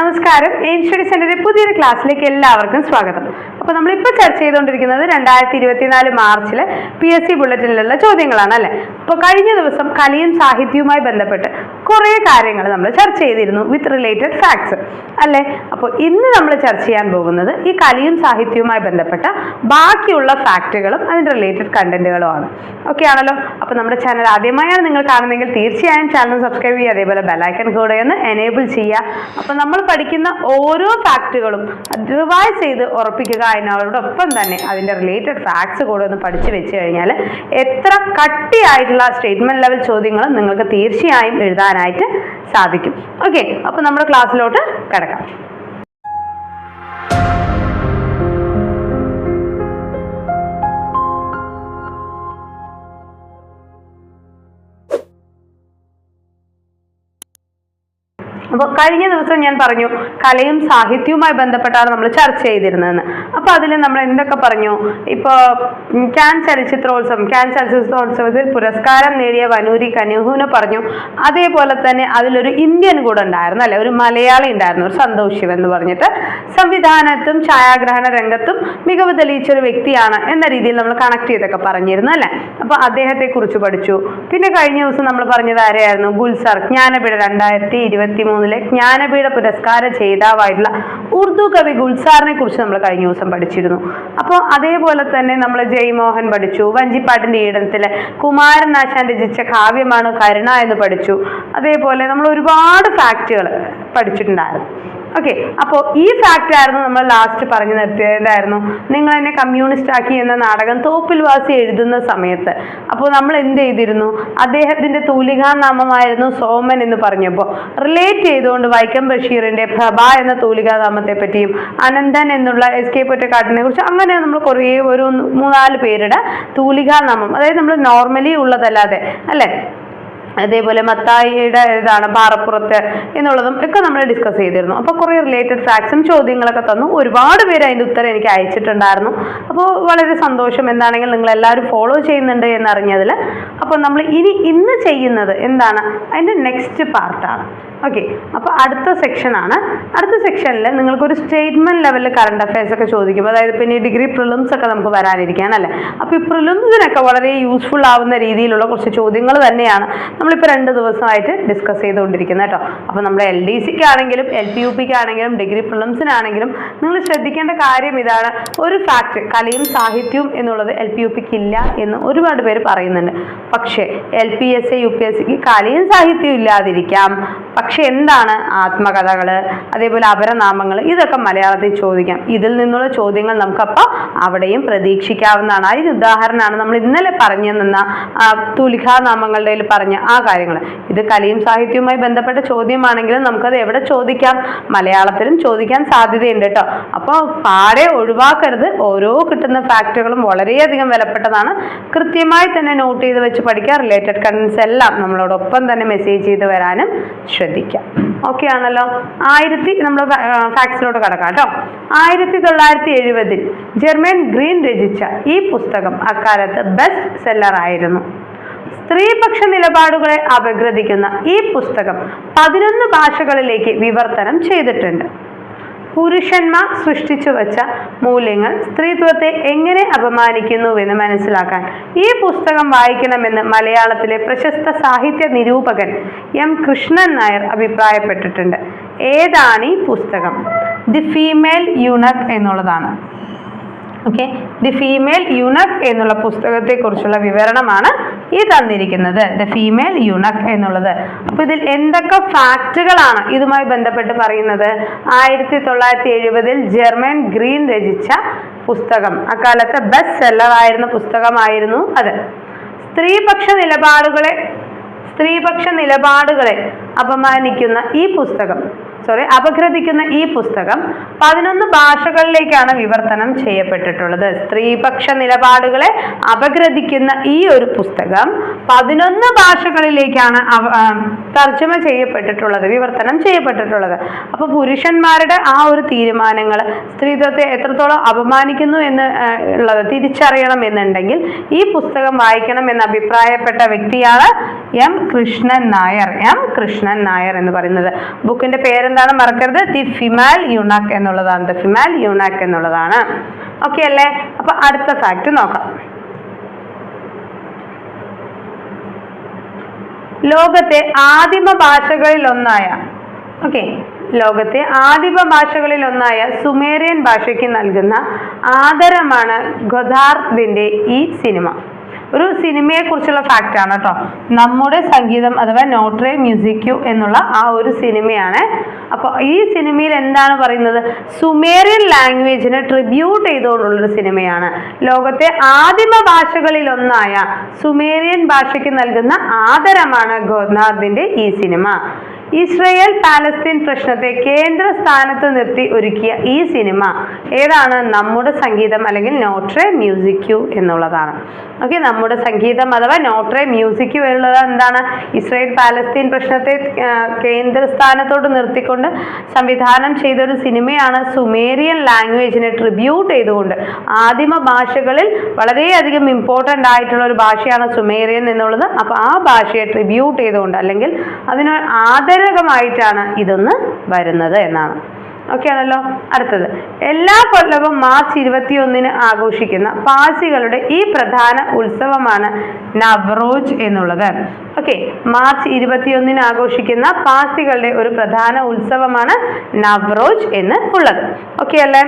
നമസ്കാരം. Aim study സെന്ററിന്റെ പുതിയൊരു ക്ലാസ്സിലേക്ക് എല്ലാവർക്കും സ്വാഗതം. അപ്പോൾ നമ്മളിപ്പോൾ ചർച്ച ചെയ്തുകൊണ്ടിരിക്കുന്നത് രണ്ടായിരത്തി ഇരുപത്തിനാല് മാർച്ചിലെ പി എസ് സി ബുള്ളറ്റിനിലുള്ള ചോദ്യങ്ങളാണ് അല്ലേ? അപ്പോൾ കഴിഞ്ഞ ദിവസം കലയും സാഹിത്യവുമായി ബന്ധപ്പെട്ട് കുറേ കാര്യങ്ങൾ നമ്മൾ ചർച്ച ചെയ്തിരുന്നു വിത്ത് റിലേറ്റഡ് ഫാക്ട്സ് അല്ലേ? അപ്പോൾ ഇന്ന് നമ്മൾ ചർച്ച ചെയ്യാൻ പോകുന്നത് ഈ കലയും സാഹിത്യവുമായി ബന്ധപ്പെട്ട ബാക്കിയുള്ള ഫാക്റ്റുകളും അതിന്റെ റിലേറ്റഡ് കണ്ടന്റുകളുമാണ് ഓക്കെ ആണല്ലോ? അപ്പോൾ നമ്മുടെ ചാനൽ ആദ്യമായാണ് നിങ്ങൾ കാണുന്നതെങ്കിൽ തീർച്ചയായും ചാനൽ സബ്സ്ക്രൈബ് ചെയ്യുക അതേപോലെ ബെലൈക്കൺ കൂടെ ഒന്ന് എനേബിൾ ചെയ്യുക. അപ്പോൾ നമ്മൾ പഠിക്കുന്ന ഓരോ ഫാക്റ്റുകളും റിവൈസ് ചെയ്ത് ഉറപ്പിക്കുക അതിനോടൊപ്പം തന്നെ അതിന്റെ റിലേറ്റഡ് ഫാക്ട്സ് കൂടെ ഒന്ന് പഠിച്ചു വെച്ച് കഴിഞ്ഞാൽ എത്ര കട്ടിയായിട്ടുള്ള സ്റ്റേറ്റ്മെന്റ് ലെവൽ ചോദ്യങ്ങളും നിങ്ങൾക്ക് തീർച്ചയായും എഴുതാനായിട്ട് സാധിക്കും. ഓക്കെ അപ്പോൾ നമ്മുടെ ക്ലാസ്സിലോട്ട് കിടക്കാം. കഴിഞ്ഞ ദിവസം ഞാൻ പറഞ്ഞു കലയും സാഹിത്യവുമായി ബന്ധപ്പെട്ടാണ് നമ്മൾ ചർച്ച ചെയ്തിരുന്നതെന്ന്. അപ്പോൾ അതിൽ നമ്മൾ എന്തൊക്കെ പറഞ്ഞു? ഇപ്പോൾ ക്യാൻ ചലച്ചിത്രോത്സവം ക്യാൻ ചലച്ചിത്രോത്സവത്തിൽ പുരസ്കാരം നേടിയ വനൂരി കനുഹുവിനെ പറഞ്ഞു. അതേപോലെ തന്നെ അതിലൊരു ഇന്ത്യൻ കൂടെ ഉണ്ടായിരുന്നു അല്ലെ? ഒരു മലയാളി ഉണ്ടായിരുന്നു ഒരു സന്തോഷ്യം എന്ന് പറഞ്ഞിട്ട്. സംവിധാനത്തും ഛായാഗ്രഹണ രംഗത്തും മികവ് തെളിയിച്ച ഒരു വ്യക്തിയാണ് എന്ന രീതിയിൽ നമ്മൾ കണക്ട് ചെയ്തൊക്കെ പറഞ്ഞിരുന്നു അല്ലെ? അപ്പോൾ അദ്ദേഹത്തെ കുറിച്ച് പഠിച്ചു. പിന്നെ കഴിഞ്ഞ ദിവസം നമ്മൾ പറഞ്ഞത് ആരെയായിരുന്നു? ഗുൽസർ ജ്ഞാനപീഠ രണ്ടായിരത്തി ഇരുപത്തി മൂന്നിലെ ജ്ഞാനപീഠ പുരസ്കാര ജേതാവായിട്ടുള്ള ഉറുദു കവി ഗുൽസാറിനെ കുറിച്ച് നമ്മൾ കഴിഞ്ഞ ദിവസം പഠിച്ചിരുന്നു. അപ്പോൾ അതേപോലെ തന്നെ നമ്മൾ ജയ്മോഹൻ പഠിച്ചു വഞ്ചിപ്പാട്ടിന്റെ ഈടനത്തിലെ കുമാരൻ ആശാൻ രചിച്ച കാവ്യമാണ് കരുണ എന്ന് പഠിച്ചു. അതേപോലെ നമ്മൾ ഒരുപാട് ഫാക്റ്റുകൾ പഠിച്ചിട്ടുണ്ടായിരുന്നു. ഓക്കെ അപ്പോൾ ഈ ഫാക്റ്റ് ആയിരുന്നു നമ്മൾ ലാസ്റ്റ് പറഞ്ഞു നിർത്തിയതായിരുന്നു. നിങ്ങൾ എന്നെ കമ്മ്യൂണിസ്റ്റ് ആക്കി എന്ന നാടകം തോപ്പിൽ വാസി എഴുതുന്ന സമയത്ത്. അപ്പോൾ നമ്മൾ എന്ത് ചെയ്തിരുന്നു അദ്ദേഹത്തിന്റെ തൂലികാനാമമായിരുന്നു സോമൻ എന്ന് പറഞ്ഞപ്പോൾ. റിലേറ്റ് ചെയ്തുകൊണ്ട് വൈക്കം ബഷീറിന്റെ പ്രഭ എന്ന തൂലികാനാമത്തെ പറ്റിയും അനന്തൻ എന്നുള്ള എസ് കെ പൊറ്റക്കാട്ടിനെ കുറിച്ച് അങ്ങനെ നമ്മൾ കുറേ ഒരു മൂന്നാൽ പേരുടെ തൂലികാനാമം. അതായത് നമ്മൾ നോർമലി ഉള്ളതല്ലാതെ അല്ലേ? അതേപോലെ മത്തായിയുടെ ഇതാണ് പാറപ്പുറത്ത് എന്നുള്ളതും ഒക്കെ നമ്മൾ ഡിസ്കസ് ചെയ്തിരുന്നു. അപ്പോൾ കുറേ റിലേറ്റഡ് ഫാക്ട്സും ചോദ്യങ്ങളൊക്കെ തന്നു. ഒരുപാട് പേര് അതിന്റെ ഉത്തരം എനിക്ക് അയച്ചിട്ടുണ്ടായിരുന്നു. അപ്പോൾ വളരെ സന്തോഷം. എന്താണെങ്കിൽ നിങ്ങൾ എല്ലാവരും ഫോളോ ചെയ്യുന്നുണ്ട് എന്നറിഞ്ഞതിൽ അപ്പോൾ നമ്മൾ ഇനി ഇന്ന് ചെയ്യുന്നത് എന്താണ്? അതിന്റെ നെക്സ്റ്റ് പാർട്ടാണ് ഓക്കെ അപ്പോൾ അടുത്ത സെക്ഷനാണ് അടുത്ത സെക്ഷനിൽ നിങ്ങൾക്കൊരു സ്റ്റേറ്റ്മെന്റ് ലെവലിൽ കറണ്ട് അഫയേഴ്സ് ഒക്കെ ചോദിക്കും അതായത് പിന്നെ ഡിഗ്രി പ്രിലിംസ് ഒക്കെ നമുക്ക് വരാനിരിക്കുകയാണ് അല്ലേ? അപ്പോൾ ഈ പ്രിലിംസിനൊക്കെ വളരെ യൂസ്ഫുൾ ആവുന്ന രീതിയിലുള്ള കുറച്ച് ചോദ്യങ്ങൾ തന്നെയാണ് നമ്മളിപ്പോൾ രണ്ട് ദിവസമായിട്ട് ഡിസ്കസ് ചെയ്തുകൊണ്ടിരിക്കുന്നത് കേട്ടോ. അപ്പോൾ നമ്മുടെ എൽ ഡി സിക്ക് ആണെങ്കിലും എൽ പി യു പിക്ക് ആണെങ്കിലും ഡിഗ്രി പ്രിലിംസിനാണെങ്കിലും നിങ്ങൾ ശ്രദ്ധിക്കേണ്ട കാര്യം ഇതാണ്. ഒരു ഫാക്ട് കലയും സാഹിത്യവും എന്നുള്ളത് എൽ പി യു പിക്ക് ഇല്ല എന്ന് ഒരുപാട് പേര് പറയുന്നുണ്ട്. പക്ഷേ L P S A U P S സിക്ക് കലയും സാഹിത്യവും ഇല്ലാതിരിക്കാം. പക്ഷെ എന്താണ് ആത്മകഥകൾ? അതേപോലെ അപരനാമങ്ങൾ ഇതൊക്കെ മലയാളത്തിൽ ചോദിക്കാം. ഇതിൽ നിന്നുള്ള ചോദ്യങ്ങൾ നമുക്കപ്പോൾ അവിടെയും പ്രതീക്ഷിക്കാവുന്നതാണ്. അതിന് ഉദാഹരണമാണ് നമ്മൾ ഇന്നലെ പറഞ്ഞു നിന്ന തുലിഖാനാമങ്ങളുടെ പറഞ്ഞ ആ കാര്യങ്ങൾ. ഇത് കലയും സാഹിത്യവുമായി ബന്ധപ്പെട്ട ചോദ്യമാണെങ്കിലും നമുക്കത് എവിടെ ചോദിക്കാം? മലയാളത്തിലും ചോദിക്കാൻ സാധ്യതയുണ്ട് കേട്ടോ. അപ്പോൾ പാടെ ഒഴിവാക്കരുത്. ഓരോ കിട്ടുന്ന ഫാക്റ്റുകളും വളരെയധികം വിലപ്പെട്ടതാണ്. കൃത്യമായി തന്നെ നോട്ട് ചെയ്ത് വെച്ച് പഠിക്കുക റിലേറ്റഡ് കണ്ടൻസ് എല്ലാം നമ്മളോടൊപ്പം തന്നെ മെസ്സേജ് ചെയ്ത് വരാനും ശ്രദ്ധിക്കാം. ഓക്കെ ആണല്ലോ. ആയിരത്തി നമ്മൾ ഫാക്ട്സിലോട്ട് കടക്കാം കേട്ടോ. ആയിരത്തി തൊള്ളായിരത്തി എഴുപതിൽ ജെർമൻ ഗ്രീൻ രചിച്ച ഈ പുസ്തകം അക്കാലത്ത് ബെസ്റ്റ് സെല്ലർ ആയിരുന്നു. സ്ത്രീപക്ഷ നിലപാടുകളെ അപഗ്രഥിക്കുന്ന ഈ പുസ്തകം പതിനൊന്ന് ഭാഷകളിലേക്ക് വിവർത്തനം ചെയ്തിട്ടുണ്ട്. പുരുഷന്മാർ സൃഷ്ടിച്ചു വച്ച മൂല്യങ്ങൾ സ്ത്രീത്വത്തെ എങ്ങനെ അപമാനിക്കുന്നുവെന്ന് മനസ്സിലാക്കാൻ ഈ പുസ്തകം വായിക്കണമെന്ന് മലയാളത്തിലെ പ്രശസ്ത സാഹിത്യ നിരൂപകൻ എം. കൃഷ്ണൻ നായർ അഭിപ്രായപ്പെട്ടിട്ടുണ്ട്. ഏതാണ് ഈ പുസ്തകം? ദി ഫീമെയിൽ യുണക് എന്നുള്ളതാണ്. ഓക്കെ ദി ഫീമെയിൽ യുണക് എന്നുള്ള പുസ്തകത്തെക്കുറിച്ചുള്ള വിവരണമാണ് ഈ തന്നിരിക്കുന്നത്. ദ ഫീമെയിൽ യുണക് എന്നുള്ളത്. അപ്പോൾ ഇതിൽ എന്തൊക്കെ ഫാക്റ്റുകളാണ് ഇതുമായി ബന്ധപ്പെട്ട് പറയുന്നത്? ആയിരത്തി തൊള്ളായിരത്തി എഴുപതിൽ ജർമ്മൻ ഗ്രീൻ രചിച്ച പുസ്തകം. അക്കാലത്ത് ബെസ്റ്റ് സെല്ലറായിരുന്ന പുസ്തകമായിരുന്നു അത്. സ്ത്രീപക്ഷ നിലപാടുകളെ സ്ത്രീപക്ഷ നിലപാടുകളെ അപമാനിക്കുന്ന ഈ പുസ്തകം. സോറി അപഗ്രഥിക്കുന്ന ഈ പുസ്തകം പതിനൊന്ന് ഭാഷകളിലേക്കാണ് വിവർത്തനം ചെയ്യപ്പെട്ടിട്ടുള്ളത്. സ്ത്രീപക്ഷ നിലപാടുകളെ അപഗ്രഥിക്കുന്ന ഈ ഒരു പുസ്തകം പതിനൊന്ന് ഭാഷകളിലേക്കാണ് തർജമ ചെയ്യപ്പെട്ടിട്ടുള്ളത് വിവർത്തനം ചെയ്യപ്പെട്ടിട്ടുള്ളത്. അപ്പോൾ പുരുഷന്മാരുടെ ആ ഒരു തീരുമാനങ്ങൾ സ്ത്രീത്വത്തെ എത്രത്തോളം അപമാനിക്കുന്നു എന്ന് ഉള്ളത് തിരിച്ചറിയണം എന്നുണ്ടെങ്കിൽ ഈ പുസ്തകം വായിക്കണം എന്ന് അഭിപ്രായപ്പെട്ട വ്യക്തിയാണ് എം കൃഷ്ണൻ നായർ എം കൃഷ്ണൻ നായർ എന്ന് പറയുന്നത്. ബുക്കിന്റെ പേരെന്താണ് മറക്കരുത്. ദി ഫിമാൽ യുണാക്ക് എന്നുള്ളതാണ്. ദ ഫിമാൽ യുണാക്ക് എന്നുള്ളതാണ്. ഓക്കെ അല്ലേ? അപ്പൊ അടുത്ത ഫാക്ട് നോക്കാം. ലോകത്തെ ആദിമ ഭാഷകളിൽ ഒന്നായ ഓക്കെ ലോകത്തെ ആദിമ ഭാഷകളിൽ ഒന്നായ സുമേറിയൻ ഭാഷയ്ക്ക് നൽകുന്ന ആദരമാണ് ഗൊദാർദിന്റെ ഈ സിനിമ. ഒരു സിനിമയെ കുറിച്ചുള്ള ഫാക്റ്റ് ആണ് കേട്ടോ നമ്മുടെ സംഗീതം അഥവാ നോട്രേ മ്യൂസിക്യു എന്നുള്ള ആ ഒരു സിനിമയാണ് അപ്പോൾ ഈ സിനിമയിൽ എന്താണ് പറയുന്നത്? സുമേറിയൻ ലാംഗ്വേജിനെ ട്രിബ്യൂട്ട് ചെയ്തുകൊണ്ടുള്ളൊരു സിനിമയാണ് ലോകത്തെ ആദിമ ഭാഷകളിൽ ഒന്നായ സുമേറിയൻ ഭാഷയ്ക്ക് നൽകുന്ന ആദരമാണ് ഗോദ്നാഥിന്റെ ഈ സിനിമ ഇസ്രയേൽ പാലസ്തീൻ പ്രശ്നത്തെ കേന്ദ്ര സ്ഥാനത്ത് നിർത്തി ഒരുക്കിയ ഈ സിനിമ ഏതാണ്? നമ്മുടെ സംഗീതം അല്ലെങ്കിൽ നോട്രേ മ്യൂസിക്യു എന്നുള്ളതാണ്. ഓക്കെ നമ്മുടെ സംഗീതം അഥവാ നോട്രേ മ്യൂസിക്യു എന്നുള്ളത് എന്താണ്? ഇസ്രയേൽ പാലസ്തീൻ പ്രശ്നത്തെ കേന്ദ്ര സ്ഥാനത്തോട് നിർത്തിക്കൊണ്ട് സംവിധാനം ചെയ്ത ഒരു സിനിമയാണ് സുമേറിയൻ ലാംഗ്വേജിനെ ട്രിബ്യൂട്ട് ചെയ്തുകൊണ്ട്. ആദിമ ഭാഷകളിൽ വളരെയധികം ഇമ്പോർട്ടന്റ് ആയിട്ടുള്ള ഒരു ഭാഷയാണ് സുമേറിയൻ എന്നുള്ളത്. അപ്പോൾ ആ ഭാഷയെ ട്രിബ്യൂട്ട് ചെയ്തുകൊണ്ട് അല്ലെങ്കിൽ അതിന് ആദരകമായിട്ടാണ് ഇതൊന്ന് വരുന്നത് എന്നാണ്. ഓക്കെ ആണല്ലോ? അടുത്തത്. എല്ലാ കൊല്ലവും മാർച്ച് ഇരുപത്തിയൊന്നിന് ആഘോഷിക്കുന്ന പാഴ്സികളുടെ ഈ പ്രധാന ഉത്സവമാണ് നവ്രോജ് എന്നുള്ളത്. ഓക്കെ മാർച്ച് ഇരുപത്തിയൊന്നിന് ആഘോഷിക്കുന്ന പാഴ്സികളുടെ ഒരു പ്രധാന ഉത്സവമാണ് നവ്രോജ് എന്ന് ഉള്ളത്. ഓക്കെ അല്ലേ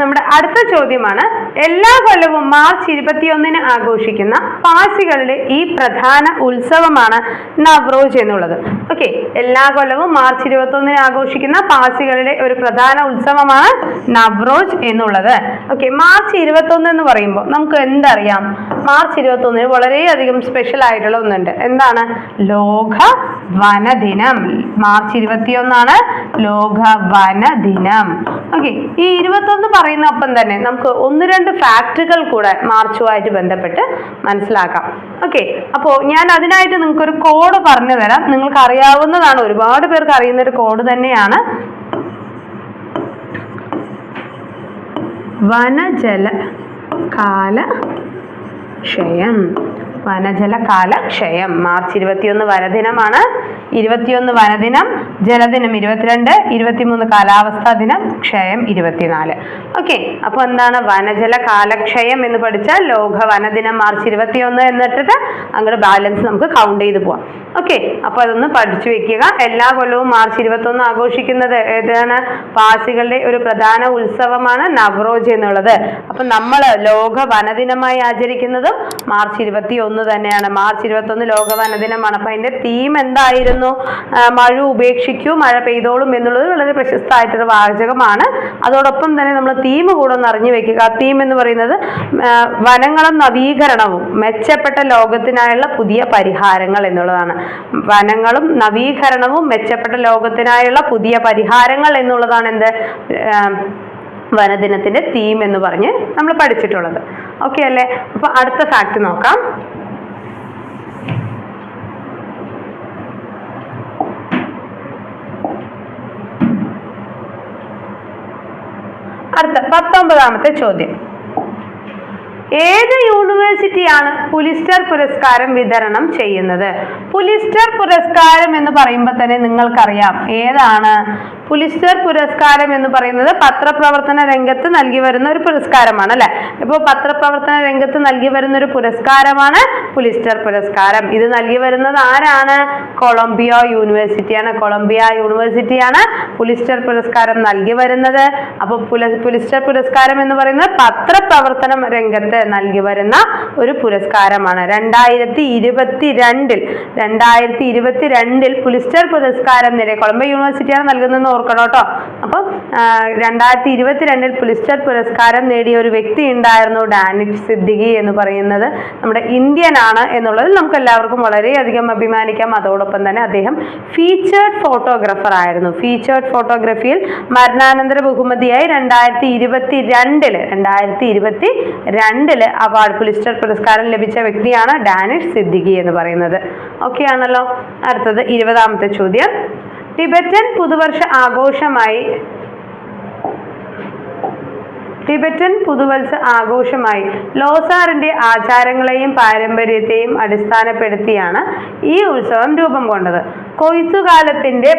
നമ്മുടെ അടുത്ത ചോദ്യമാണ്. എല്ലാ കൊല്ലവും മാർച്ച് ഇരുപത്തിയൊന്നിന് ആഘോഷിക്കുന്ന പാഴ്സികളുടെ ഈ പ്രധാന ഉത്സവമാണ് നവ്രോജ് എന്നുള്ളത്. ഓക്കെ എല്ലാ കൊല്ലവും മാർച്ച് ഇരുപത്തൊന്നിന് ആഘോഷിക്കുന്ന പാഴ്സികളുടെ ഒരു പ്രധാന ഉത്സവമാണ് നവ്രോജ് എന്നുള്ളത്. ഓക്കെ മാർച്ച് ഇരുപത്തൊന്ന് എന്ന് പറയുമ്പോൾ നമുക്ക് എന്തറിയാം? മാർച്ച് ഇരുപത്തൊന്നിന് വളരെയധികം സ്പെഷ്യൽ ആയിട്ടുള്ള ഒന്നുണ്ട്. എന്താണ്? ലോക വനദിനം മാർച്ച് ഇരുപത്തിയൊന്നാണ് ലോക വനദിനം ഓക്കെ ഈ ഇരുപത്തൊന്ന് പറയുന്ന ഒപ്പം തന്നെ നമുക്ക് ഒന്ന് രണ്ട് ഫാക്റ്റുകൾ കൂടെ മാർച്ചുമായിട്ട് ബന്ധപ്പെട്ട് മനസ്സിലാക്കാം. ഓക്കെ അപ്പോൾ ഞാൻ അതിനായിട്ട് നിങ്ങൾക്ക് ഒരു കോഡ് പറഞ്ഞു തരാം നിങ്ങൾക്ക് അറിയാവുന്നതാണ് ഒരുപാട് പേർക്ക് അറിയുന്ന ഒരു കോഡ് തന്നെയാണ്. വനജല കാല ക്ഷയം വനജലകാല കാലക്ഷയം മാർച്ച് ഇരുപത്തിയൊന്ന് വനദിനമാണ് ഇരുപത്തിയൊന്ന് വനദിനം ജലദിനം ഇരുപത്തിരണ്ട് ഇരുപത്തിമൂന്ന് കാലാവസ്ഥാ ദിനം ക്ഷയം ഇരുപത്തിനാല്. ഓക്കെ അപ്പോൾ എന്താണ് വനജല കാലക്ഷയം എന്ന് പഠിച്ചാൽ ലോക വനദിനം മാർച്ച് ഇരുപത്തിയൊന്ന് എന്നിട്ടിട്ട് അങ്ങോട്ട് ബാലൻസ് നമുക്ക് കൗണ്ട് ചെയ്ത് പോവാം. ഓക്കെ അപ്പോൾ അതൊന്ന് പഠിച്ചു വെക്കുക. എല്ലാ കൊല്ലവും മാർച്ച് ഇരുപത്തൊന്ന് ആഘോഷിക്കുന്നത് ഏതാണ്? പാസികളുടെ ഒരു പ്രധാന ഉത്സവമാണ് നവറോജ് എന്നുള്ളത്. അപ്പം നമ്മൾ ലോക വനദിനമായി ആചരിക്കുന്നതും മാർച്ച് ഇരുപത്തി ഒന്ന് തന്നെയാണ്. മാർച്ച് ഇരുപത്തൊന്ന് ലോക വനദിനമാണ്. അപ്പം അതിന്റെ തീം എന്തായിരുന്നു? മഴ ഉപേക്ഷിക്കൂ മഴ പെയ്തോളും എന്നുള്ളത് വളരെ പ്രശസ്തമായിട്ടൊരു വാചകമാണ്. അതോടൊപ്പം തന്നെ നമ്മൾ തീം കൂടെ ഒന്ന് അറിഞ്ഞു വെക്കുക. തീം എന്ന് പറയുന്നത് വനങ്ങളും നവീകരണവും മെച്ചപ്പെട്ട ലോകത്തിനായുള്ള പുതിയ പരിഹാരങ്ങൾ എന്നുള്ളതാണ്. വനങ്ങളും നവീകരണവും മെച്ചപ്പെട്ട ലോകത്തിനായുള്ള പുതിയ പരിഹാരങ്ങൾ എന്നുള്ളതാണ് എന്ത്? വനദിനത്തിന്റെ തീം എന്ന് പറഞ്ഞ് നമ്മൾ പഠിച്ചിട്ടുള്ളത്. ഓക്കെ അല്ലേ? അപ്പൊ അടുത്ത ഫാക്ട് നോക്കാം. അടുത്ത പത്തൊമ്പതാമത്തെ ചോദ്യം. ഏത് യൂണിവേഴ്സിറ്റിയാണ് പുലിസ്റ്റർ പുരസ്കാരം വിതരണം ചെയ്യുന്നത്? പുലിസ്റ്റർ പുരസ്കാരം എന്ന് പറയുമ്പോൾ തന്നെ നിങ്ങൾക്കറിയാം. ഏതാണ്? പുലിസ്റ്റർ പുരസ്കാരം എന്ന് പറയുന്നത് പത്രപ്രവർത്തന രംഗത്ത് നൽകി വരുന്ന ഒരു പുരസ്കാരമാണ് അല്ലെ? ഇപ്പോൾ പത്രപ്രവർത്തന രംഗത്ത് നൽകി വരുന്ന ഒരു പുരസ്കാരമാണ് പുലിസ്റ്റർ പുരസ്കാരം. ഇത് നൽകി വരുന്നത് ആരാണ്? കൊളംബിയ യൂണിവേഴ്സിറ്റിയാണ്. കൊളംബിയ യൂണിവേഴ്സിറ്റിയാണ് പുലിസ്റ്റർ പുരസ്കാരം നൽകി വരുന്നത്. അപ്പോൾ പുല- പുലിസ്റ്റർ പുരസ്കാരം എന്ന് പറയുന്നത് പത്രപ്രവർത്തന രംഗത്ത് നൽകി വരുന്ന ഒരു പുരസ്കാരമാണ്. രണ്ടായിരത്തി ഇരുപത്തി രണ്ടിൽ രണ്ടായിരത്തി ഇരുപത്തി രണ്ടിൽ പുലിസ്റ്റർ പുരസ്കാരം നേടിയ കൊളംബിയ യൂണിവേഴ്സിറ്റിയാണ് നൽകുന്നതെന്ന് ഓർക്കണം കേട്ടോ. അപ്പം രണ്ടായിരത്തി ഇരുപത്തിരണ്ടിൽ പുലിസ്റ്റർ പുരസ്കാരം നേടിയ ഒരു വ്യക്തി ഉണ്ടായിരുന്നു ഡാനിഷ് സിദ്ദിഖി എന്ന് പറയുന്നത്. നമ്മുടെ ഇന്ത്യനാണ് എന്നുള്ളതിൽ നമുക്ക് എല്ലാവർക്കും വളരെയധികം അഭിമാനിക്കാം. അതോടൊപ്പം തന്നെ അദ്ദേഹം ഫീച്ചേർഡ് ഫോട്ടോഗ്രാഫർ ആയിരുന്നു. ഫീച്ചേർഡ് ഫോട്ടോഗ്രാഫിയിൽ മരണാനന്തര ബഹുമതിയായി രണ്ടായിരത്തി ഇരുപത്തി രണ്ടിൽ രണ്ടായിരത്തി ഇരുപത്തി രണ്ടിൽ അവാർഡ് പുലിസ്റ്റർ പുരസ്കാരം ലഭിച്ച വ്യക്തിയാണ് ഡാനിഷ് സിദ്ദിഖി എന്ന് പറയുന്നത്. ഓക്കെ ആണല്ലോ. അടുത്തത് ഇരുപതാമത്തെ ചോദ്യം. ടിബറ്റൻ പുതുവർഷ ആഘോഷമായി ടിബറ്റൻ പുതുവത്സ ആഘോഷമായി ലോസാറിന്റെ ആചാരങ്ങളെയും പാരമ്പര്യത്തെയും അടിസ്ഥാനപ്പെടുത്തിയാണ് ഈ ഉത്സവം രൂപം കൊണ്ടത്. കൊയ്ത്തുകാലത്തിന്റെ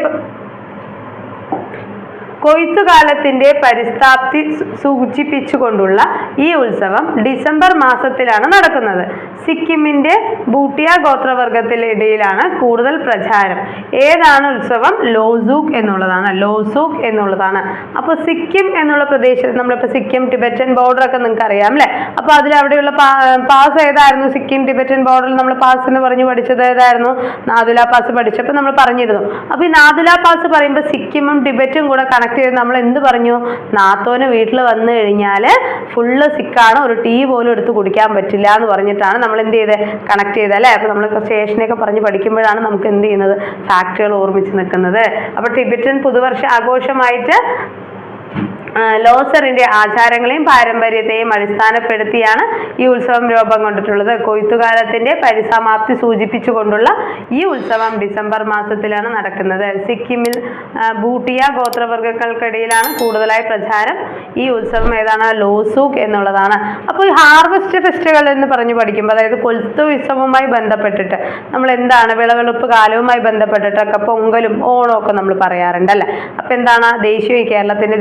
കൊയ്ത്തുകാലത്തിന്റെ പരിസ്ഥാപ്തി സൂചിപ്പിച്ചുകൊണ്ടുള്ള ഈ ഉത്സവം ഡിസംബർ മാസത്തിലാണ് നടക്കുന്നത്. സിക്കിമിന്റെ ബൂട്ടിയ ഗോത്രവർഗത്തിനിടയിലാണ് കൂടുതൽ പ്രചാരം. ഏതാണ് ഉത്സവം? ലോസൂക്ക് എന്നുള്ളതാണ്. ലോസൂക്ക് എന്നുള്ളതാണ്. അപ്പോൾ സിക്കിം എന്നുള്ള പ്രദേശത്ത് നമ്മളിപ്പോൾ സിക്കിം ടിബറ്റൻ ബോർഡർ ഒക്കെ നിങ്ങൾക്ക് അറിയാം അല്ലേ? അപ്പോൾ അതിൽ അവിടെയുള്ള പാസ് ഏതായിരുന്നു? സിക്കിം ടിബറ്റൻ ബോർഡറിൽ നമ്മൾ പാസ് എന്ന് പറഞ്ഞു പഠിച്ചത് ഏതായിരുന്നു? നാദുല പാസ് പഠിച്ചപ്പോൾ നമ്മൾ പറഞ്ഞിരുന്നു. അപ്പോൾ ഈ നാദുല പാസ് പറയുമ്പോൾ സിക്കിമും ടിബറ്റും കൂടെ കണക്ട് ചെയ്ത് നമ്മൾ എന്ത് പറഞ്ഞു? നാത്തോന് വീട്ടിൽ വന്നു കഴിഞ്ഞാൽ ഫുള്ള് സിക്കാണ് ഒരു ടീ പോലും എടുത്ത് കുടിക്കാൻ പറ്റില്ല എന്ന് പറഞ്ഞിട്ടാണ് നമ്മൾ എന്ത് ചെയ്ത്? കണക്ട് ചെയ്തത് അല്ലേ? അപ്പോൾ നമ്മൾ സ്റ്റേഷനൊക്കെ പറഞ്ഞ് പഠിക്കുമ്പോഴാണ് നമുക്ക് എന്ത് ചെയ്യുന്നത്? ഫാക്റ്റുകൾ ഓർമ്മിച്ച് നിൽക്കുന്നത്. അപ്പോൾ ടിബറ്റൻ പുതുവർഷ ആഘോഷമായിട്ട് ലോസറിന്റെ ആചാരങ്ങളെയും പാരമ്പര്യത്തെയും അടിസ്ഥാനപ്പെടുത്തിയാണ് ഈ ഉത്സവം രൂപം കൊണ്ടിട്ടുള്ളത്. കൊയ്ത്തുകാലത്തിന്റെ പരിസമാപ്തി സൂചിപ്പിച്ചുകൊണ്ടുള്ള ഈ ഉത്സവം ഡിസംബർ മാസത്തിലാണ് നടക്കുന്നത്. സിക്കിമിൽ ഭൂട്ടിയ ഗോത്രവർഗങ്ങൾക്കിടയിലാണ് കൂടുതലായി പ്രചാരം. ഈ ഉത്സവം ഏതാണ്? ലോസൂക്ക് എന്നുള്ളതാണ്. അപ്പോൾ ഈ ഹാർവസ്റ്റ് ഫെസ്റ്റിവൽ എന്ന് പറഞ്ഞു പഠിക്കുമ്പോൾ അതായത് കൊയ്ത്തു ഉത്സവവുമായി ബന്ധപ്പെട്ടിട്ട് നമ്മൾ എന്താണ്? വിളവെടുപ്പ് കാലവുമായി ബന്ധപ്പെട്ടിട്ടൊക്കെ പൊങ്കലും ഓണമൊക്കെ നമ്മൾ പറയാറുണ്ട് അല്ലേ അപ്പോൾ എന്താണ്? ദേശീയ കേരളത്തിന്റെ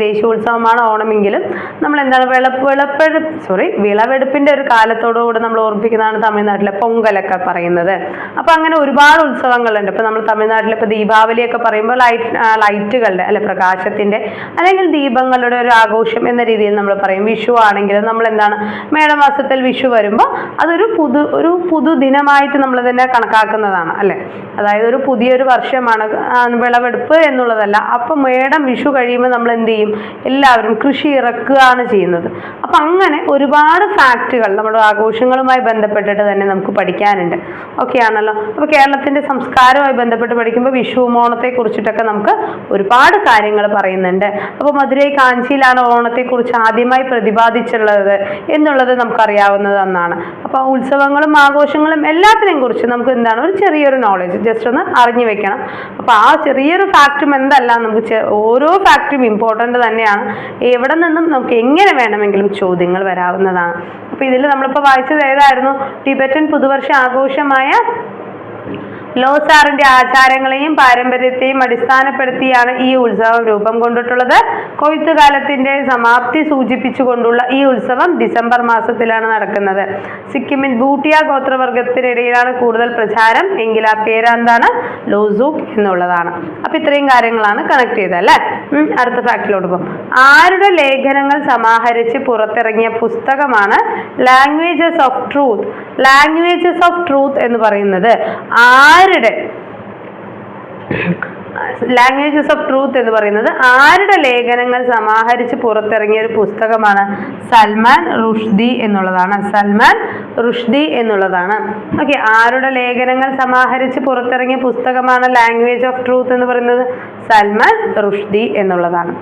ദേശീയോത്സവമാണ് ഓണമെങ്കിലും നമ്മൾ എന്താണ് വിളപ്പ് വിളപ്പ് സോറി വിളവെടുപ്പിന്റെ ഒരു കാലത്തോടുകൂടെ നമ്മൾ ഓർമ്മിപ്പിക്കുന്നതാണ് തമിഴ്നാട്ടിലെ പൊങ്കലൊക്കെ പറയുന്നത്. അപ്പോൾ അങ്ങനെ ഒരുപാട് ഉത്സവങ്ങളുണ്ട്. ഇപ്പോൾ നമ്മൾ തമിഴ്നാട്ടിലെ ഇപ്പോൾ ദീപാവലിയൊക്കെ പറയുമ്പോൾ ലൈറ്റ് ലൈറ്റുകളുടെ അല്ലെ പ്രകാശത്തിന്റെ അല്ലെങ്കിൽ ദീപങ്ങളുടെ ഒരു ആഘോഷം എന്ന രീതിയിൽ നമ്മൾ പറയും. വിഷു ആണെങ്കിലും നമ്മൾ എന്താണ് മേടമാസത്തിൽ വിഷു വരുമ്പോൾ അതൊരു പുതു ഒരു പുതുദിനമായിട്ട് നമ്മൾ തന്നെ കണക്കാക്കുന്നതാണ് അല്ലെ? അതായത് ഒരു പുതിയൊരു വർഷമാണ് വിളവെടുപ്പ് എന്നുള്ളതല്ല. അപ്പം മേടം വിഷു കഴിയുമ്പോൾ നമ്മൾ എന്ത് ചെയ്യും? എല്ലാവരും കൃഷി ഇറക്കുകയാണ് ചെയ്യുന്നത്. അപ്പം അങ്ങനെ ഒരുപാട് ഫാക്റ്റുകൾ നമ്മുടെ ആഘോഷങ്ങളുമായി ബന്ധപ്പെട്ടിട്ട് തന്നെ നമുക്ക് പഠിക്കാനുണ്ട്. ഓക്കെ ആണല്ലോ? അപ്പോൾ കേരളത്തിന്റെ സംസ്കാരവുമായി ബന്ധപ്പെട്ട് പഠിക്കുമ്പോൾ വിഷു ഓണത്തെ കുറിച്ചിട്ടൊക്കെ നമുക്ക് ഒരുപാട് കാര്യങ്ങൾ പറയുന്നുണ്ട്. അപ്പോൾ മധുരൈ കാഞ്ചിയിലാണ് ഓണത്തെക്കുറിച്ച് ആദ്യമായി പ്രതിപാദിച്ചുള്ളത് എന്നുള്ളത് നമുക്കറിയാവുന്നത് ഒന്നാണ് അപ്പോൾ ഉത്സവങ്ങളും ആഘോഷങ്ങളും എല്ലാത്തിനെയും കുറിച്ച് നമുക്ക് എന്താണ്? ഒരു ചെറിയൊരു നോളജ് ജസ്റ്റ് ഒന്ന് അറിഞ്ഞു വെക്കണം. അപ്പോൾ ആ ചെറിയൊരു ഫാക്റ്റും എന്തല്ല നമുക്ക് ഓരോ ഫാക്റ്റും ഇമ്പോർട്ടന്റ് തന്നെയാണ്. എവിടെ നിന്നും നമുക്ക് എങ്ങനെ വേണമെങ്കിലും ചോദ്യങ്ങൾ വരാവുന്നതാണ്. അപ്പോൾ ഇതിൽ നമ്മളിപ്പോൾ വായിച്ചത് ഏതായിരുന്നു? ടിബറ്റൻ പുതുവർഷ ആഘോഷമായ ലോസാറിന്റെ ആചാരങ്ങളെയും പാരമ്പര്യത്തെയും അടിസ്ഥാനപ്പെടുത്തിയാണ് ഈ ഉത്സവം രൂപം കൊണ്ടിട്ടുള്ളത്. കൊയ്ത്തുകാലത്തിന്റെ സമാപ്തി സൂചിപ്പിച്ചുകൊണ്ടുള്ള ഈ ഉത്സവം ഡിസംബർ മാസത്തിലാണ് നടക്കുന്നത്. സിക്കിമിൽ ബൂട്ടിയ ഗോത്രവർഗത്തിനിടയിലാണ് കൂടുതൽ പ്രചാരം. എങ്കിൽ ആ പേരെന്താണ്? ലോസൂക്ക് എന്നുള്ളതാണ്. അപ്പൊ ഇത്രയും കാര്യങ്ങളാണ് കണക്ട് ചെയ്തത് അല്ലേ അടുത്ത ഫാക്ടിലോട്ട് പോകും. ആരുടെ ലേഖനങ്ങൾ സമാഹരിച്ച് പുറത്തിറങ്ങിയ പുസ്തകമാണ് languages of truth languages of truth എന്ന് പറയുന്നത് ആരുടെ? ലാംഗ്വേജസ് ഓഫ് ട്രൂത്ത് എന്ന് പറയുന്നത് ആരുടെ ലേഖനങ്ങൾ സമാഹരിച്ച് പുറത്തിറങ്ങിയ ഒരു പുസ്തകമാണ് സൽമാൻ റുഷ്ദി എന്നുള്ളതാണ്. സൽമാൻ റുഷ്ദി എന്നുള്ളതാണ്. ഓക്കെ ആരുടെ ലേഖനങ്ങൾ സമാഹരിച്ച് പുറത്തിറങ്ങിയ പുസ്തകമാണ് ലാംഗ്വേജ് ഓഫ് ട്രൂത്ത് എന്ന് പറയുന്നത്? സൽമാൻ റുഷ്ദി എന്നുള്ളതാണ്.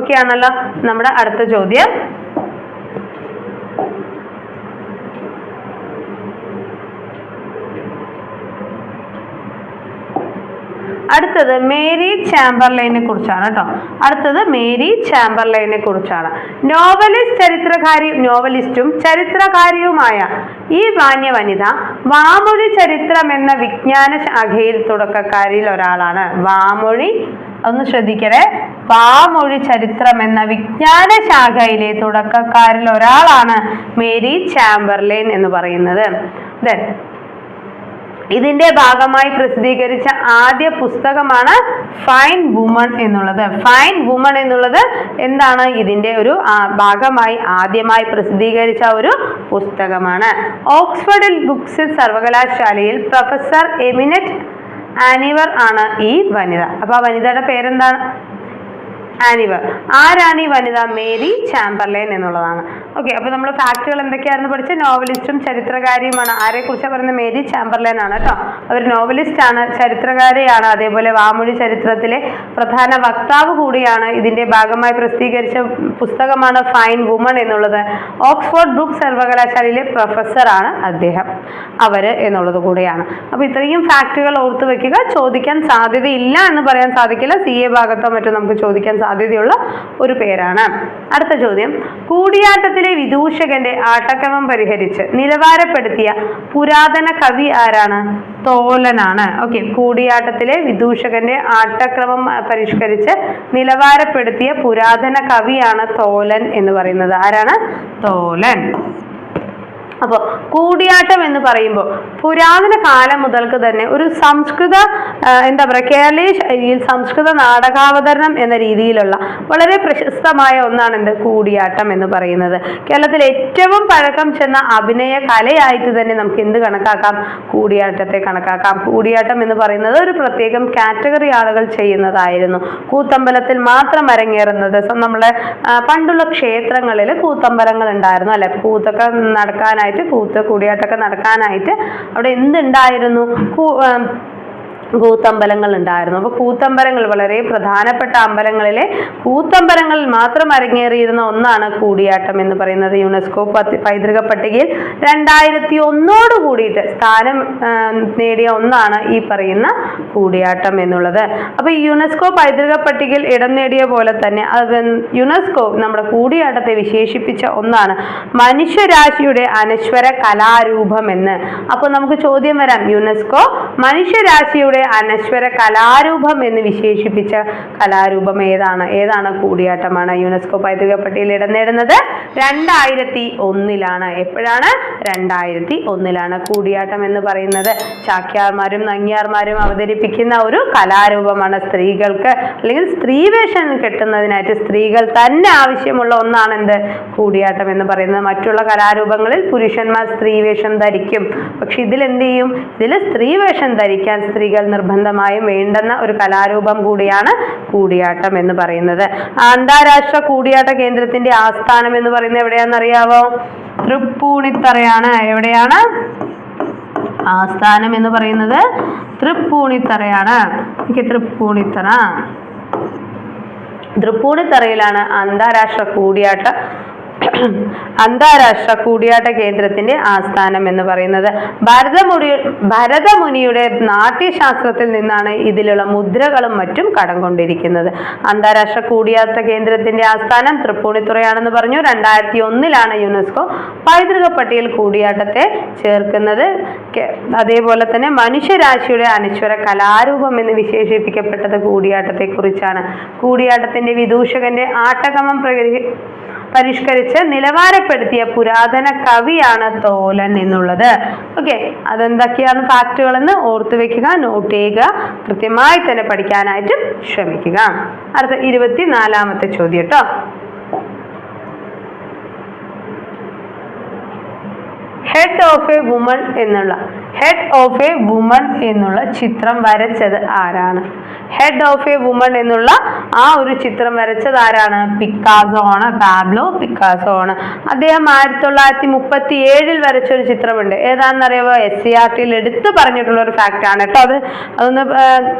ഓക്കെ ആണല്ലോ നമ്മുടെ അടുത്ത ചോദ്യം. അടുത്തത് മേരി ചാമ്പർലൈനെ കുറിച്ചാണ് കേട്ടോ. അടുത്തത് മേരി ചാമ്പർലൈനെ കുറിച്ചാണ്. നോവലിസ്റ്റ് ചരിത്രകാരി നോവലിസ്റ്റും ചരിത്രകാരിയുമായ ഈ മാന്യ വനിത വാമൊഴി ചരിത്രം എന്ന വിജ്ഞാന ശാഖയിൽ തുടക്കക്കാരിൽ ഒരാളാണ്. വാമൊഴി ഒന്ന് ശ്രദ്ധിക്കണേ. വാമൊഴി ചരിത്രം എന്ന വിജ്ഞാന ശാഖയിലെ തുടക്കക്കാരിൽ ഒരാളാണ് മേരി ചാമ്പർലൈൻ എന്ന് പറയുന്നത്. ദെൻ ഇതിന്റെ ഭാഗമായി പ്രസിദ്ധീകരിച്ച ആദ്യ പുസ്തകമാണ് ഫൈൻ വുമൺ എന്നുള്ളത്. ഫൈൻ വുമൺ എന്നുള്ളത് എന്താണ്? ഇതിന്റെ ഒരു ഭാഗമായി ആദ്യമായി പ്രസിദ്ധീകരിച്ച ഒരു പുസ്തകമാണ്. ഓക്സ്ഫോർഡിൽ ബുക്സ് സർവകലാശാലയിൽ പ്രൊഫസർ എമിനറ്റ് ആനിവർ ആണ് ഈ വനിത. അപ്പൊ ആ വനിതയുടെ പേരെന്താണ്? ആനിവർ ആരാണ് ഈ വനിത മേരി ചാമ്പർലൈൻ എന്നുള്ളതാണ്. ഓക്കെ അപ്പോൾ നമ്മൾ ഫാക്റ്റുകൾ എന്തൊക്കെയായിരുന്നു പഠിച്ച നോവലിസ്റ്റും ചരിത്രകാരിയുമാണ്. ആരെക്കുറിച്ചാണ് പറയുന്നത്? മേരി ചാമ്പർലൈൻ ആണ് കേട്ടോ. അവർ നോവലിസ്റ്റ് ആണ് ചരിത്രകാരിയാണ്. അതേപോലെ വാമൊഴി ചരിത്രത്തിലെ പ്രധാന വക്താവ് കൂടിയാണ്. ഇതിന്റെ ഭാഗമായി പ്രസിദ്ധീകരിച്ച പുസ്തകമാണ് ഫൈൻ വുമൺ എന്നുള്ളത്. ഓക്സ്ഫോർഡ് ബ്രൂക്ക് സർവകലാശാലയിലെ പ്രൊഫസറാണ് അദ്ദേഹം. അവർ എന്നുള്ളത് കൂടിയാണ്. അപ്പോൾ ഇത്രയും ഫാക്റ്റുകൾ ഓർത്ത് വെക്കുക. ചോദിക്കാൻ സാധ്യതയില്ല എന്ന് പറയാൻ സാധിക്കില്ല. സി എ ഭാഗത്തോ മറ്റോ നമുക്ക് ചോദിക്കാൻ സാധ്യതയുള്ള ഒരു പേരാണ്. അടുത്ത ചോദ്യം. കൂടിയാട്ടത്തിലെ വിദൂഷകന്റെ ആട്ടക്രമം പരിഹരിച്ച് നിലവാരപ്പെടുത്തിയ പുരാതന കവി ആരാണ്? തോലനാണ് ഓക്കെ. കൂടിയാട്ടത്തിലെ വിദൂഷകന്റെ ആട്ടക്രമം പരിഷ്കരിച്ച് നിലവാരപ്പെടുത്തിയ പുരാതന കവിയാണ് തോലൻ എന്ന് പറയുന്നത്. ആരാണ്? തോലൻ അപ്പോൾ കൂടിയാട്ടം എന്ന് പറയുമ്പോൾ പുരാതന കാലം മുതൽക്ക് തന്നെ ഒരു സംസ്കൃത എന്താ പറയുക കേരളീയ ശൈലിയിൽ സംസ്കൃത നാടകാവതരണം എന്ന രീതിയിലുള്ള വളരെ പ്രശസ്തമായ ഒന്നാണ് എന്ത്? കൂടിയാട്ടം എന്ന് പറയുന്നത്. കേരളത്തിൽ ഏറ്റവും പഴക്കം ചെന്ന അഭിനയ കലയായിട്ട് തന്നെ നമുക്ക് എന്ത് കണക്കാക്കാം? കൂടിയാട്ടത്തെ കണക്കാക്കാം. കൂടിയാട്ടം എന്ന് പറയുന്നത് ഒരു പ്രത്യേകം കാറ്റഗറി ആളുകൾ ചെയ്യുന്നതായിരുന്നു. കൂത്തമ്പലത്തിൽ മാത്രം അരങ്ങേറുന്നത്. നമ്മളെ പണ്ടുള്ള ക്ഷേത്രങ്ങളിൽ കൂത്തമ്പലങ്ങൾ ഉണ്ടായിരുന്നു അല്ലെ? കൂത്തൊക്കെ നടക്കാനായിട്ട് കൂത്ത് കൂടിയാട്ടമൊക്കെ നടക്കാനായിട്ട് അവിടെ എന്തുണ്ടായിരുന്നു? കൂത്തമ്പലങ്ങൾ ഉണ്ടായിരുന്നു. അപ്പോൾ കൂത്തമ്പലങ്ങൾ വളരെ പ്രധാനപ്പെട്ട അമ്പലങ്ങളിലെ കൂത്തമ്പലങ്ങളിൽ മാത്രം അരങ്ങേറിയിരുന്ന ഒന്നാണ് കൂടിയാട്ടം എന്ന് പറയുന്നത്. യുനെസ്കോ പൈതൃക പട്ടികയിൽ രണ്ടായിരത്തി ഒന്നോട് കൂടിയിട്ട് സ്ഥാനം നേടിയ ഒന്നാണ് ഈ പറയുന്ന കൂടിയാട്ടം എന്നുള്ളത്. അപ്പോൾ ഈ യുനെസ്കോ പൈതൃക പട്ടികയിൽ ഇടം നേടിയ പോലെ തന്നെ അത് യുനെസ്കോ നമ്മുടെ കൂടിയാട്ടത്തെ വിശേഷിപ്പിച്ച ഒന്നാണ്. മനുഷ്യരാശിയുടെ അനശ്വര കലാരൂപം എന്ന്. അപ്പോൾ നമുക്ക് ചോദ്യം വരാം. യുനെസ്കോ മനുഷ്യരാശിയുടെ അനശ്വര കലാരൂപം എന്ന് വിശേഷിപ്പിച്ച കലാരൂപം ഏതാണ്? ഏതാണ് കൂടിയാട്ടമാണ്? യുനെസ്കോ പൈതൃക പട്ടികയിൽ ഇടം നേടുന്നത് രണ്ടായിരത്തി ഒന്നിലാണ്. എപ്പോഴാണ്? രണ്ടായിരത്തി ഒന്നിലാണ് കൂടിയാട്ടം എന്ന് പറയുന്നത്. ചാക്യാർമാരും നങ്ങിയാർമാരും അവതരിപ്പിക്കുന്ന ഒരു കലാരൂപമാണ് സ്ത്രീകൾക്ക്. അല്ലെങ്കിൽ സ്ത്രീവേഷം കെട്ടുന്നതിനായിട്ട് സ്ത്രീകൾ തന്നെ ആവശ്യമുള്ള ഒന്നാണ് എന്ത് കൂടിയാട്ടം എന്ന് പറയുന്നത്. മറ്റുള്ള കലാരൂപങ്ങളിൽ പുരുഷന്മാർ സ്ത്രീവേഷം ധരിക്കും. പക്ഷെ ഇതിൽ എന്ത് ചെയ്യും ഇതിൽ സ്ത്രീവേഷം ധരിക്കാൻ സ്ത്രീകൾ നിർബന്ധമായും വേണ്ടുന്ന ഒരു കലാരൂപം കൂടിയാണ് കൂടിയാട്ടം എന്ന് പറയുന്നത്. അന്താരാഷ്ട്ര കൂടിയാട്ട കേന്ദ്രത്തിന്റെ ആസ്ഥാനം എന്ന് പറയുന്നത് എവിടെയാണെന്നറിയാവോ? തൃപ്പൂണിത്തറയാണ്. എവിടെയാണ്? ആസ്ഥാനം എന്ന് പറയുന്നത് തൃപ്പൂണിത്തറയാണ്. എനിക്ക് തൃപ്പൂണിത്തറ. തൃപ്പൂണിത്തറയിലാണ് അന്താരാഷ്ട്ര കൂടിയാട്ട അന്താരാഷ്ട്ര കൂടിയാട്ട കേന്ദ്രത്തിന്റെ ആസ്ഥാനം എന്ന് പറയുന്നത്. ഭരതമുടി ഭരതമുനിയുടെ നാട്യശാസ്ത്രത്തിൽ നിന്നാണ് ഇതിലുള്ള മുദ്രകളും മറ്റും കടം കൊണ്ടിരിക്കുന്നത് അന്താരാഷ്ട്ര കൂടിയാട്ട കേന്ദ്രത്തിന്റെ ആസ്ഥാനം തൃപ്പൂണിത്തുറയാണെന്ന് പറഞ്ഞു. രണ്ടായിരത്തി ഒന്നിലാണ് യുനെസ്കോ പൈതൃക പട്ടികയിൽ കൂടിയാട്ടത്തെ ചേർക്കുന്നത്. അതേപോലെ തന്നെ മനുഷ്യരാശിയുടെ അനശ്വര കലാരൂപം എന്ന് വിശേഷിപ്പിക്കപ്പെട്ടത് കൂടിയാട്ടത്തെ കുറിച്ചാണ് കൂടിയാട്ടത്തിന്റെ വിദൂഷകന്റെ ആട്ടകമം പ്രകടി പരിഷ്കരിച്ച് നിലവാരപ്പെടുത്തിയ പുരാതന കവിയാണ് തോലൻ എന്നുള്ളത്. ഓക്കെ അതെന്തൊക്കെയാണ് ഫാക്റ്റുകളെന്ന് ഓർത്തു വെക്കുക നോട്ട് ചെയ്യുക കൃത്യമായി തന്നെ പഠിക്കാനായിട്ട് ശ്രമിക്കുക. അടുത്ത ഇരുപത്തി നാലാമത്തെ ചോദ്യം കേട്ടോ ഹെഡ് ഓഫ് എ വുമൺ എന്നുള്ള ഹെഡ് ഓഫ് എ വുമൺ എന്നുള്ള ചിത്രം വരച്ചത് ആരാണ്? ഹെഡ് ഓഫ് എ വുമൺ എന്നുള്ള ആ ഒരു ചിത്രം വരച്ചത് ആരാണ്? പിക്കാസോ ആണ് പാബ്ലോ പിക്കാസോ ആണ്. അദ്ദേഹം ആയിരത്തി തൊള്ളായിരത്തി മുപ്പത്തി ഏഴിൽ വരച്ച ഒരു ചിത്രമുണ്ട് ഏതാണെന്നറിയാമോ എസ് സി ആർ ടിയിൽ എടുത്ത് പറഞ്ഞിട്ടുള്ള ഒരു ഫാക്റ്റ് ആണ് കേട്ടോ അത്. അതൊന്ന്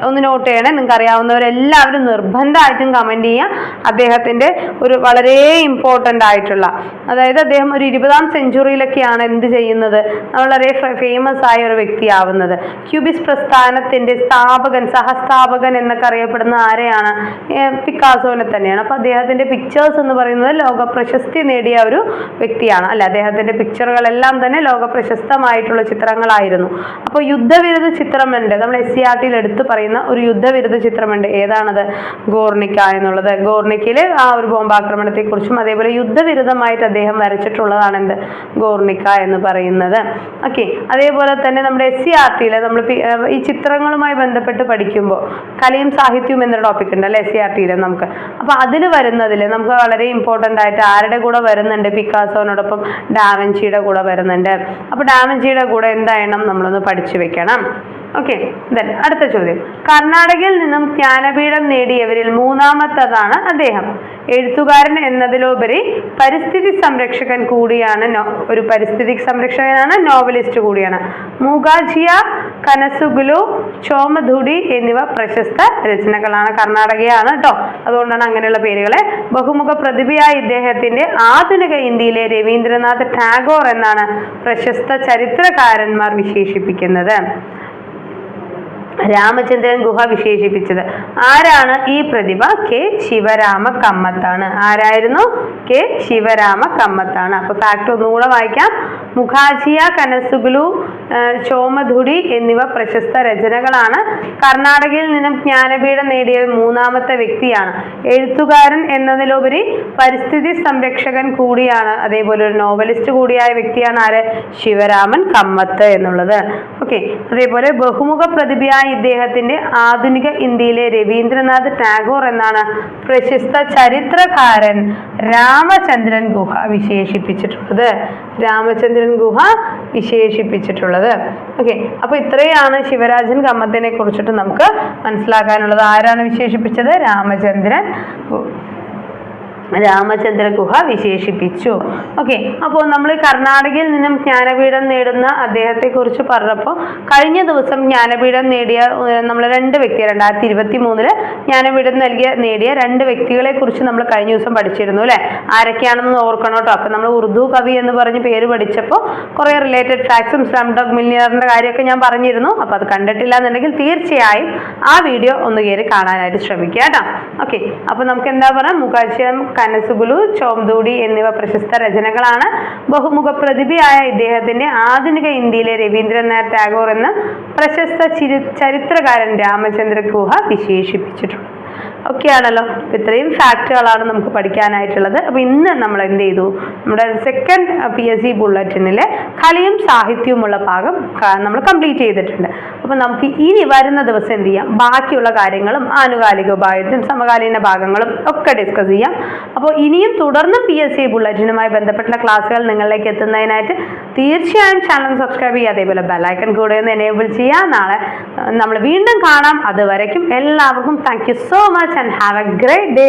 ഒന്ന് നോട്ട് ചെയ്യണേ. നിങ്ങൾക്ക് അറിയാവുന്നവരെല്ലാവരും നിർബന്ധമായിട്ടും കമന്റ് ചെയ്യുക. അദ്ദേഹത്തിന്റെ ഒരു വളരെ ഇമ്പോർട്ടന്റ് ആയിട്ടുള്ള അതായത് അദ്ദേഹം ഒരു ഇരുപതാം സെഞ്ചുറിയിലൊക്കെയാണ് എന്ത് ചെയ്യുന്നത്? വളരെ ഫേമസ് ആയ ഒരു വ്യക്തിയാവുന്നത്. ക്യൂബിസ് പ്രസ്ഥാനത്തിന്റെ സ്ഥാപകൻ സഹസ്ഥാപകൻ എന്നൊക്കെ അറിയപ്പെടുന്ന ആരെയാണ് പിക്കാസോനെ തന്നെയാണ്. അപ്പോൾ അദ്ദേഹത്തിന്റെ പിക്ചേഴ്സ് എന്ന് പറയുന്നത് ലോക പ്രശസ്തി നേടിയ ഒരു വ്യക്തിയാണ്. അല്ലെ? അദ്ദേഹത്തിന്റെ പിക്ചറുകളെല്ലാം തന്നെ ലോക പ്രശസ്തമായിട്ടുള്ള ചിത്രങ്ങളായിരുന്നു. അപ്പോൾ യുദ്ധവിരുദ്ധ ചിത്രമുണ്ട്. നമ്മൾ എസ് സി ആർ ടിയിൽ എടുത്തു പറയുന്ന ഒരു യുദ്ധവിരുദ്ധ ചിത്രമുണ്ട്. ഏതാണത്? ഗോർണിക്ക എന്നുള്ളത്. ഗോർണിക്കയിലെ ആ ഒരു ബോംബാക്രമണത്തെക്കുറിച്ചും അതേപോലെ യുദ്ധവിരുദ്ധമായിട്ട് അദ്ദേഹം വരച്ചിട്ടുള്ളതാണ് എന്ത് ഗോർണിക്ക എന്ന് പറയുന്നത്. ഓക്കെ. അതേപോലെ തന്നെ നമ്മുടെ എസ് സി ആർ ടിയിൽ നമ്മൾ ഈ ചിത്രങ്ങളുമായി ബന്ധപ്പെട്ട് പഠിക്കുമ്പോൾ കലയും സാഹിത്യവും എന്നൊരു ടോപ്പിക് ഉണ്ട് അല്ലേ എസ് സി ആർ ടിയിൽ നമുക്ക്. അപ്പോൾ അതിൽ വരുന്നതിൽ നമുക്ക് വളരെ ഇമ്പോർട്ടന്റ് ആയിട്ട് ആരുടെ കൂടെ വരുന്നുണ്ട് പിക്കാസോനോടൊപ്പം ഡാവൻചിയുടെ കൂടെ വരുന്നുണ്ട്. അപ്പോൾ ഡാവൻചിയുടെ കൂടെ എന്തായണം നമ്മളൊന്ന് പഠിച്ചു വെക്കണം. ഓക്കെ ദെൻ അടുത്ത ചോദ്യം. കർണാടകയിൽ നിന്നും ജ്ഞാനപീഠം നേടിയവരിൽ മൂന്നാമത്തതാണ് അദ്ദേഹം. എഴുത്തുകാരൻ എന്നതിലുപരി പരിസ്ഥിതി സംരക്ഷകൻ കൂടിയാണ് ഒരു പരിസ്ഥിതി സംരക്ഷകനാണ് നോവലിസ്റ്റ് കൂടിയാണ്. മൂഗാജിയ കനസുഗുലു ചോമധുടി എന്നിവ പ്രശസ്ത രചനകളാണ് കർണാടകയാണ് കേട്ടോ അതുകൊണ്ടാണ് അങ്ങനെയുള്ള പേരുകളെ. ബഹുമുഖ പ്രതിഭയായ ഇദ്ദേഹത്തിന്റെ ആധുനിക ഇന്ത്യയിലെ രവീന്ദ്രനാഥ് ടാഗോർ എന്നാണ് പ്രശസ്ത ചരിത്രകാരന്മാർ വിശേഷിപ്പിക്കുന്നത്. രാമചന്ദ്രൻ ഗുഹ വിശേഷിപ്പിച്ചത്. ആരാണ് ഈ പ്രതിഭ? കെ ശിവരാമ കമ്മത്താണ് ആരായിരുന്നു? കെ ശിവരാമ കമ്മത്താണ് അപ്പൊ ഫാക്ട് ഒന്നുകൂടെ വായിക്കാം. മുഖാജിയ കനസുഗുലു ചോമധുടി എന്നിവ പ്രശസ്ത രചനകളാണ്. കർണാടകയിൽ നിന്നും ജ്ഞാനപീഠം നേടിയ മൂന്നാമത്തെ വ്യക്തിയാണ്. എഴുത്തുകാരൻ എന്നതിലുപരി പരിസ്ഥിതി സംരക്ഷകൻ കൂടിയാണ്. അതേപോലെ ഒരു നോവലിസ്റ്റ് കൂടിയായ വ്യക്തിയാണ് ആര്? ശിവരാമൻ കമ്മത്ത് എന്നുള്ളത്. ഓക്കെ അതേപോലെ ബഹുമുഖ പ്രതിഭയായ ഇദ്ദേഹത്തിന്റെ ആധുനിക ഇന്ത്യയിലെ രവീന്ദ്രനാഥ് ടാഗോർ എന്നാണ് പ്രശസ്ത ചരിത്രകാരൻ രാമചന്ദ്രൻ ഗുഹ വിശേഷിപ്പിച്ചിട്ടുള്ളത്. രാമചന്ദ്രൻ ഗുഹ വിശേഷിപ്പിച്ചിട്ടുള്ളത്. ഓക്കെ അപ്പൊ ഇത്രയാണ് ശിവരാജൻ കമ്മത്തിനെ കുറിച്ചിട്ട് നമുക്ക് മനസ്സിലാക്കാനുള്ളത്. ആരാണ് വിശേഷിപ്പിച്ചത്? രാമചന്ദ്രൻ രാമചന്ദ്ര ഗുഹ വിശേഷിപ്പിച്ചു. ഓക്കെ അപ്പോൾ നമ്മൾ കർണാടകയിൽ നിന്നും ജ്ഞാനപീഠം നേടുന്ന അദ്ദേഹത്തെ കുറിച്ച് പറഞ്ഞപ്പോൾ കഴിഞ്ഞ ദിവസം ജ്ഞാനപീഠം നേടിയ നമ്മൾ രണ്ട് വ്യക്തി രണ്ടായിരത്തി ഇരുപത്തി മൂന്നിൽ ജ്ഞാനപീഠം നൽകിയ നേടിയ രണ്ട് വ്യക്തികളെ കുറിച്ച് നമ്മൾ കഴിഞ്ഞ ദിവസം പഠിച്ചിരുന്നു അല്ലേ? ആരൊക്കെയാണെന്ന് ഓർക്കണം കേട്ടോ. അപ്പം നമ്മൾ ഉറുദു കവി എന്ന് പറഞ്ഞ് പേര് പഠിച്ചപ്പോൾ കുറേ റിലേറ്റഡ് ഫാക്ട്സും സ്ലം ഡോഗ് മില്ലിയറിന്റെ കാര്യമൊക്കെ ഞാൻ പറഞ്ഞിരുന്നു. അപ്പോൾ അത് കണ്ടിട്ടില്ല എന്നുണ്ടെങ്കിൽ തീർച്ചയായും ആ വീഡിയോ ഒന്ന് കയറി കാണാനായിട്ട് ശ്രമിക്കുക കേട്ടോ. ഓക്കെ അപ്പോൾ നമുക്ക് എന്താ പറയാ? മുഖാശ്യം കനസുഗുലു ചോംദൂടി എന്നിവ പ്രശസ്ത രചനകളാണ്. ബഹുമുഖ പ്രതിഭയായ ഇദ്ദേഹത്തിന്റെ ആധുനിക ഇന്ത്യയിലെ രവീന്ദ്രനാഥ് ടാഗോർ എന്ന് പ്രശസ്ത ചിരി- ചരിത്രകാരൻ രാമചന്ദ്ര ഗുഹ വിശേഷിപ്പിച്ചിട്ടുണ്ട്. ഒക്കെയാണല്ലോ. ഇത്രയും ഫാക്റ്റുകളാണ് നമുക്ക് പഠിക്കാനായിട്ടുള്ളത്. അപ്പോൾ ഇന്ന് നമ്മൾ എന്ത് ചെയ്തു? നമ്മുടെ സെക്കൻഡ് പി എസ് സി ബുള്ളറ്റിനിൽ കലയും സാഹിത്യവുമുള്ള ഭാഗം നമ്മൾ കംപ്ലീറ്റ് ചെയ്തിട്ടുണ്ട്. അപ്പോൾ നമുക്ക് ഇനി വരുന്ന ദിവസം എന്ത് ചെയ്യാം? ബാക്കിയുള്ള കാര്യങ്ങളും ആനുകാലിക ഉപായത്തിനും സമകാലീന ഭാഗങ്ങളും ഒക്കെ ഡിസ്കസ് ചെയ്യാം. അപ്പോൾ ഇനിയും തുടർന്ന് പി എസ് സി ബുള്ളറ്റിനുമായി ബന്ധപ്പെട്ട ക്ലാസ്സുകൾ നിങ്ങളിലേക്ക് എത്തുന്നതിനായിട്ട് തീർച്ചയായും ചാനൽ സബ്സ്ക്രൈബ് ചെയ്യുക അതേപോലെ ബെല്ലൈക്കൺ കൂടെ ഒന്ന് എനേബിൾ ചെയ്യുക. നാളെ നമ്മൾ വീണ്ടും കാണാം. അതുവരയ്ക്കും എല്ലാവർക്കും thank you so much and have a great day